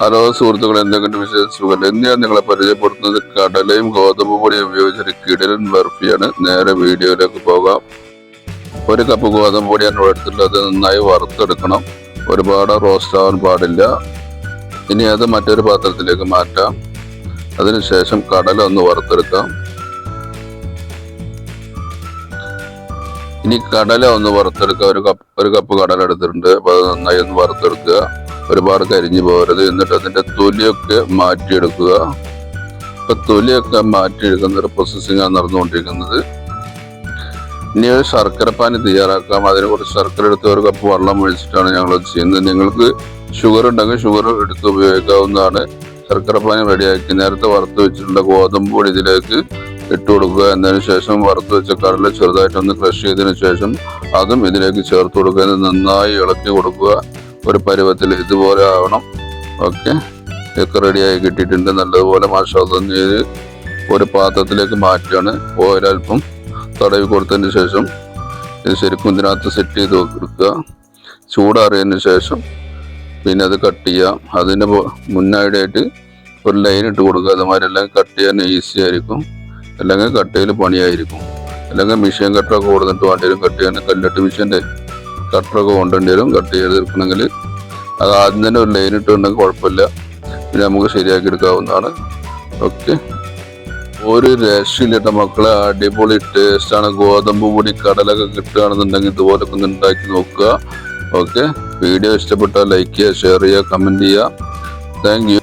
Hello സുഹൃത്തുക്കൾ എന്തെങ്കിലും വിശേഷം സുഖം ഇന്ന് ഞാൻ നിങ്ങളെ പരിചയപ്പെടുത്തുന്നത് കടലയും ഗോതമ്പ് പൊടിയും ഉപയോഗിച്ചൊരു കിടലൻ ബർഫിയാണ്. നേരെ വീഡിയോയിലേക്ക് പോകാം. ഒരു കപ്പ് ഗോതമ്പ് പൊടിയാണ് എടുത്തിട്ടുള്ളത് നന്നായി വറുത്തെടുക്കണം. ഒരുപാട് റോസ്റ്റ് ആവാൻ പാടില്ല. ഇനി അത് മറ്റൊരു പാത്രത്തിലേക്ക് മാറ്റാം. അതിനുശേഷം കടല ഒന്ന് വറുത്തെടുക്കാം. ഇനി കടല ഒന്ന് വറുത്തെടുക്കുക ഒരു കപ്പ് ഒരു കപ്പ് കടല എടുത്തിട്ടുണ്ട്. അപ്പോൾ അത് നന്നായി ഒന്ന് വറുത്തെടുക്കുക. ഒരുപാട് കരിഞ്ഞു പോകരുത്. എന്നിട്ട് അതിന്റെ തൊലിയൊക്കെ മാറ്റിയെടുക്കുക. ഇപ്പൊ തൊലിയൊക്കെ മാറ്റിയെടുക്കുന്ന ഒരു പ്രോസസ്സിംഗ് ആണ് നടന്നുകൊണ്ടിരിക്കുന്നത്. ഇനി ഒരു ശർക്കര പാനി തയ്യാറാക്കാം. അതിന് കുറച്ച് ശർക്കര എടുത്ത് ഒരു കപ്പ് വെള്ളം ഒഴിച്ചിട്ടാണ് ഞങ്ങൾ ചെയ്യുന്നത്. നിങ്ങൾക്ക് ഷുഗർ ഉണ്ടെങ്കിൽ ഷുഗർ എടുത്ത് ഉപയോഗിക്കാവുന്നതാണ്. ശർക്കര പാനി റെഡിയാക്കി നേരത്തെ വറുത്ത് വെച്ചിട്ടുള്ള ഗോതമ്പ് പൊടി ഇതിലേക്ക് ഇട്ട് കൊടുക്കുക. എന്നതിന് ശേഷം വറുത്ത് വെച്ച കടല ചെറുതായിട്ടൊന്ന് ക്രഷ് ചെയ്തതിനു ശേഷം അതും ഇതിലേക്ക് ചേർത്ത് കൊടുക്കുക. നന്നായി ഇളക്കി കൊടുക്കുക. ഒരു പരുവത്തിൽ ഇതുപോലെ ആവണം. ഓക്കെ. ഇതൊക്കെ റെഡിയായി കിട്ടിയിട്ടുണ്ട്. നല്ലതുപോലെ മാഷാദം ചെയ്ത് ഒരു പാത്രത്തിലേക്ക് മാറ്റുകയാണ്. ഓരൽപ്പം തടവി കൊടുത്തതിന് ശേഷം ഇത് ശരിക്കും ഇതിനകത്ത് സെറ്റ് ചെയ്ത് കൊടുക്കുക. ചൂടാറിയതിന് ശേഷം പിന്നെ അത് കട്ട് ചെയ്യാം അതിന് മുന്നായിട്ട് മുന്നായിട്ടായിട്ട് ഒരു ലൈൻ ഇട്ട് കൊടുക്കുക. അതുമാതിരി എല്ലാം കട്ട് ചെയ്യാൻ ഈസി ആയിരിക്കും. അല്ലെങ്കിൽ കട്ട് ചെയ്യൽ പണിയായിരിക്കും. അല്ലെങ്കിൽ മിഷീൻ കട്ടറൊക്കെ കൊടുത്തിട്ട് വേണ്ടി വരും കട്ട് ചെയ്യാൻ കല്ലിട്ട് മിഷീന്റെ കട്ടറൊക്കെ കൊണ്ടുവേണ്ടി വരും. കട്ട് ചെയ്ത് തീർക്കണമെങ്കിൽ അത് ആദ്യം തന്നെ ഒരു ലൈൻ ഇട്ടുണ്ടെങ്കിൽ കുഴപ്പമില്ല. പിന്നെ നമുക്ക് ശരിയാക്കി എടുക്കാവുന്നതാണ്. ഓക്കെ. ഒരു രക്ഷയിലിട്ട മക്കളെ അടിപൊളി ടേസ്റ്റാണ് ഗോതമ്പ് പൊടി കടലൊക്കെ കിട്ടുകയാണെന്നുണ്ടെങ്കിൽ ഇതുപോലൊക്കെ ഒന്ന് ഉണ്ടാക്കി നോക്കുക. ഓക്കെ. വീഡിയോ ഇഷ്ടപ്പെട്ടാൽ ലൈക്ക് ചെയ്യുക ഷെയർ ചെയ്യുക കമന്റ് ചെയ്യുക. Thank you